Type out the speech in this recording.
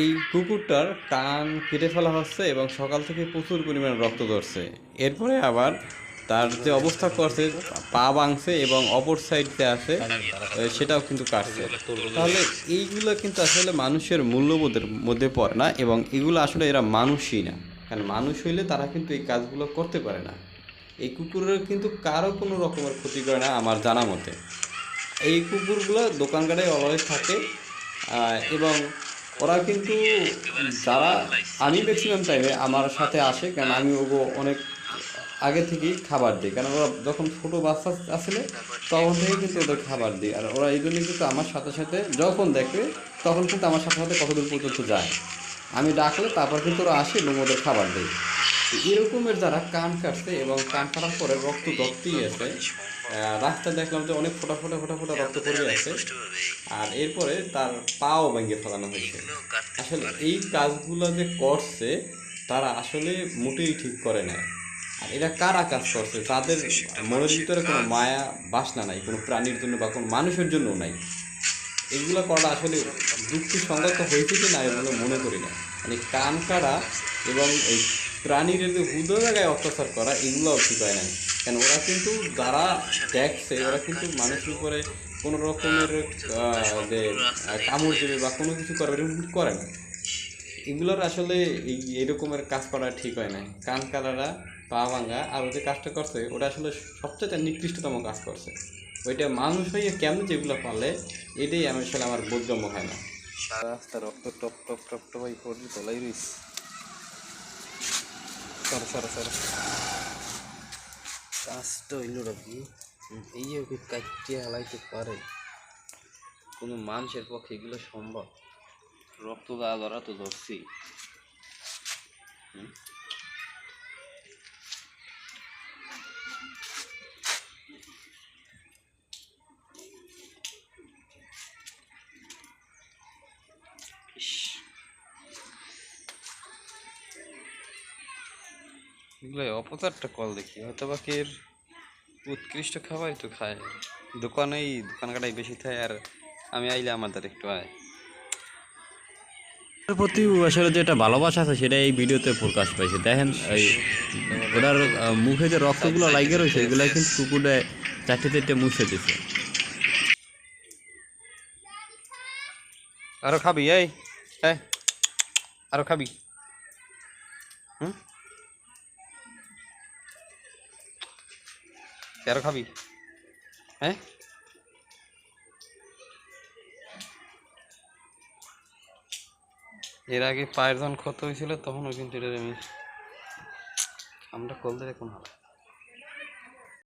এই কুকুরটার কান কেটে ফেলা হচ্ছে এবং সকাল থেকে প্রচুর পরিমাণে রক্ত ধরছে। এরপরে আবার তার যে অবস্থা করছে, পা ভাঙছে এবং অপর সাইডে আছে সেটাও কিন্তু কাটছে। তাহলে এইগুলো কিন্তু আসলে মানুষের মূল্যবোধের মধ্যে পড়ে না এবং এগুলো আসলে এরা মানুষই না। কারণ মানুষ হইলে তারা কিন্তু এই কাজগুলো করতে পারে না। এই কুকুরের কিন্তু কারও কোনো রকমের ক্ষতি করে না আমার জানা মতে। এই কুকুরগুলো দোকানঘাটে অলওয়েজ থাকে এবং ওরা কিন্তু যারা আমি ম্যাক্সিমাম টাইমে আমার সাথে আসে, কারণ আমি ওগো অনেক আগে থেকেই খাবার দিই। কারণ ওরা যখন ছোটো বাচ্চা আসলে, তখন থেকে কিন্তু ওদের খাবার দিই। আর ওরা এই জন্য কিন্তু আমার সাথে সাথে যখন দেখবে তখন কিন্তু আমার সাথে সাথে কতদূর পর্যন্ত যায়। আমি ডাকলে তারপর কিন্তু ওরা আসে এবং ওদের খাবার তো এরকমের যারা কান কাটছে এবং কান কাটার পরে রক্ত ধরতেই আছে। রাস্তায় দেখলাম যে অনেক ফোটা ফোটা ফোটা ফোটা রক্ত পড়ে আছে। আর এরপরে তার পাও ভেঙে ফেলানো হয়েছে। আসলে এই কাজগুলো যে করছে, তারা আসলে মোটেই ঠিক করে না আর এরা কারা কাজ করছে? তাদের মনের ভিতরে কোনো মায়া বাসনা নাই, কোনো প্রাণীর জন্য বা কোনো মানুষের জন্য নাই। এগুলো করা আসলে যুক্তিসঙ্গত হয়েছে কি না, এগুলো মনে করি না। মানে কান কাড়া এবং এই প্রাণীর যে হুদো জায়গায় অত্যাচার করা এগুলো ঠিক হয় না কেন ওরা কিন্তু যারা দেখছে ওরা কিন্তু মানুষের উপরে কোনো রকমের যে কামড় দেবে বা কোনো কিছু করবে এরকম করে না এগুলোর আসলে এই এরকমের কাজ করা ঠিক হয় না কান কালারা পা ভাঙা আর যে কাজটা করছে ওটা আসলে সবচেয়ে নিকৃষ্টতম কাজ করছে ওইটা মানুষ হয়ে কেমন যেগুলো পারলে এটাই আমি আসলে আমার বোধগম্য হয় না রাস্তা রক্ত টপ টপ টপ টপ এই করে রইস সর, সরো সরো। কাজটা হইল কি? এই ওকে কাটিয়ে হালাইতে পারে। কোনো মানুষের পক্ষে এগুলো সম্ভব। রক্ত দেওয়া ধরা তো ধরছি হুম? এগুলো অপচারটা কল দেখি। হয়তো বা এর উৎকৃষ্ট খাবারই তো খায়। দোকানেই দোকান কাটাই বেশি খায় আর আমি আইলে আমাদের একটু আয়। ওর প্রতি আসলে যেটা ভালোবাসা আছে সেটা এই ভিডিওতে প্রকাশ পাইছে। দেখেন এই আহ, মুখে যে রক্তগুলো লাগে রয়েছে এগুলো কিন্তু কুকুরে চারটে চারটে মুছে দিছে। আরও খাবি এই হ্যাঁ আরও খাবি। হুম? আরও খাবি? হ্যাঁ? এর আগে পায়ের যখন ক্ষত হয়েছিল, তখন ওই কিন্তু এটা আমি আমরা কল দিলে কোন হবে